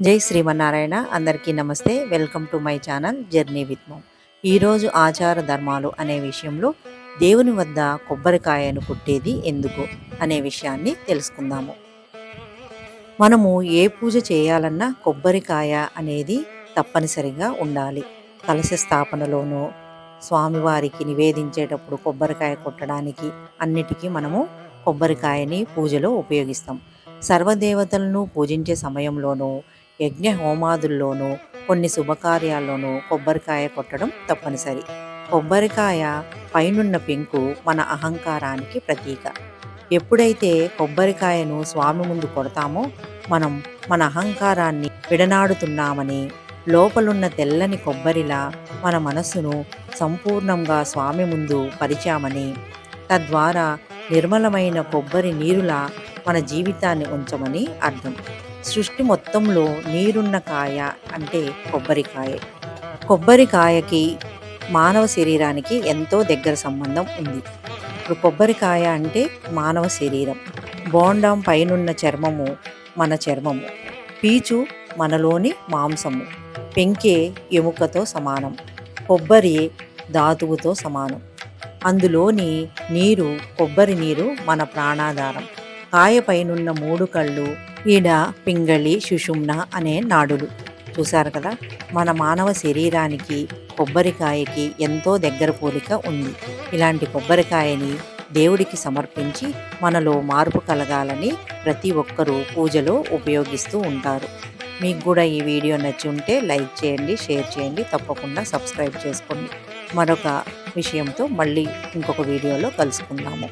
జై శ్రీమన్నారాయణ. అందరికీ నమస్తే. Welcome to my channel journey with mom. ఈరోజు ఆచార ధర్మాలు అనే విషయంలో దేవుని వద్ద కొబ్బరికాయను కుట్టేది ఎందుకు అనే విషయాన్ని తెలుసుకుందాము. మనము ఏ పూజ చేయాలన్నా కొబ్బరికాయ అనేది తప్పనిసరిగా ఉండాలి. కలశ స్థాపనలోనూ స్వామివారికి నివేదించేటప్పుడు కొబ్బరికాయ కొట్టడానికి అన్నిటికీ మనము కొబ్బరికాయని పూజలో ఉపయోగిస్తాం. సర్వదేవతలను పూజించే సమయంలోనూ యజ్ఞ హోమాదుల్లోనూ కొన్ని శుభకార్యాల్లోనూ కొబ్బరికాయ కొట్టడం తప్పనిసరి. కొబ్బరికాయ పైనున్న పెంకు మన అహంకారానికి ప్రతీక. ఎప్పుడైతే కొబ్బరికాయను స్వామి ముందు కొడతామో మనం మన అహంకారాన్ని విడనాడుతున్నామని లోపలున్న తెల్లని కొబ్బరిలా మన మనస్సును సంపూర్ణంగా స్వామి ముందు పరిచామని తద్వారా నిర్మలమైన కొబ్బరి నీరులా మన జీవితాన్ని ఉంచమని అర్థం. సృష్టి మొత్తంలో నీరున్న కాయ అంటే కొబ్బరికాయ. కొబ్బరికాయకి మానవ శరీరానికి ఎంతో దగ్గర సంబంధం ఉంది. ఇప్పుడు కొబ్బరికాయ అంటే మానవ శరీరం. బోండం పైనున్న చర్మము మన చర్మము. పీచు మనలోని మాంసము. పెంకే ఎముకతో సమానం. కొబ్బరి ధాతువుతో సమానం. అందులోని నీరు కొబ్బరి నీరు మన ప్రాణాధారం. కాయ పైనున్న మూడు కళ్ళు ఈడ పింగళి సుషుమ్న అనే నాడులు. చూశారు కదా? మన మానవ శరీరానికి కొబ్బరికాయకి ఎంతో దగ్గర పోలిక ఉంది. ఇలాంటి కొబ్బరికాయని దేవుడికి సమర్పించి మనలో మార్పు కలగాలని ప్రతి ఒక్కరూ పూజలో ఉపయోగిస్తూ ఉంటారు. మీకు కూడా ఈ వీడియో నచ్చి ఉంటే లైక్ చేయండి షేర్ చేయండి తప్పకుండా సబ్స్క్రైబ్ చేసుకోండి. మరొక విషయంతో మళ్ళీ ఇంకొక వీడియోలో కలుసుకుందాము.